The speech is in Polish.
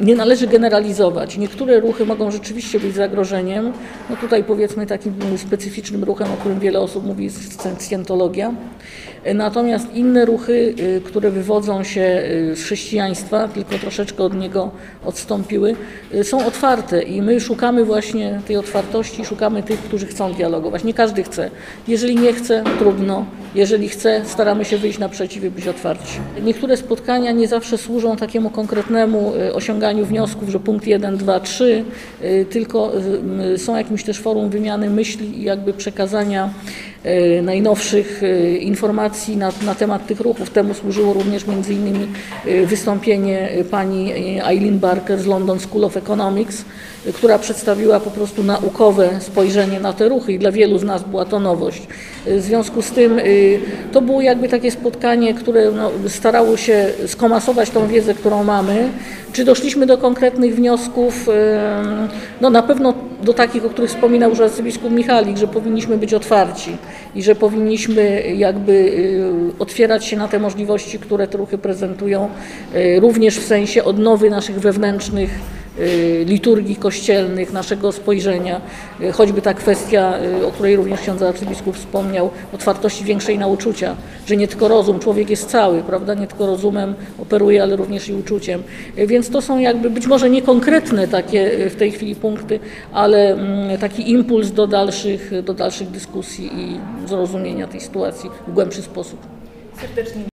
nie należy generalizować. Niektóre ruchy mogą rzeczywiście być zagrożeniem. No tutaj powiedzmy takim specyficznym ruchem, o którym wiele osób mówi, jest scjentologia. Natomiast inne ruchy, y, które wywodzą się y, z chrześcijaństwa, tylko troszeczkę od niego odstąpiły, y, są otwarte i my szukamy właśnie tej otwartości, szukamy tych, którzy chcą dialogować. Nie każdy chce. Jeżeli nie chce, trudno. Jeżeli chce, staramy się wyjść naprzeciw i być otwarci. Niektóre spotkania nie zawsze służą takiemu konkretnemu y, osiąganiu wniosków, że punkt 1, 2, 3, y, tylko y, są jakimś też forum wymiany myśli i jakby przekazania y, najnowszych informacji na, na temat tych ruchów. Temu służyło również między innymi wystąpienie pani Eileen Barker z London School of Economics, która przedstawiła po prostu naukowe spojrzenie na te ruchy i dla wielu z nas była to nowość. W związku z tym y, to było jakby takie spotkanie, które no, starało się skomasować tą wiedzę, którą mamy. Czy doszliśmy do konkretnych wniosków? Y, No na pewno do takich, o których wspominał już arcybiskup Michalik, że powinniśmy być otwarci i że powinniśmy jakby y, otwierać się na te możliwości, które te ruchy prezentują, również w sensie odnowy naszych wewnętrznych liturgii kościelnych, naszego spojrzenia, y, choćby ta kwestia, y, o której również ksiądz arcybiskup wspomniał, otwartości większej na uczucia, że nie tylko rozum, człowiek jest cały, prawda, nie tylko rozumem operuje, ale również i uczuciem. Y, Więc to są jakby być może niekonkretne takie y, w tej chwili punkty, ale mm, taki impuls do dalszych, do dalszych dyskusji i zrozumienia tej sytuacji w głębszy sposób. Serdecznie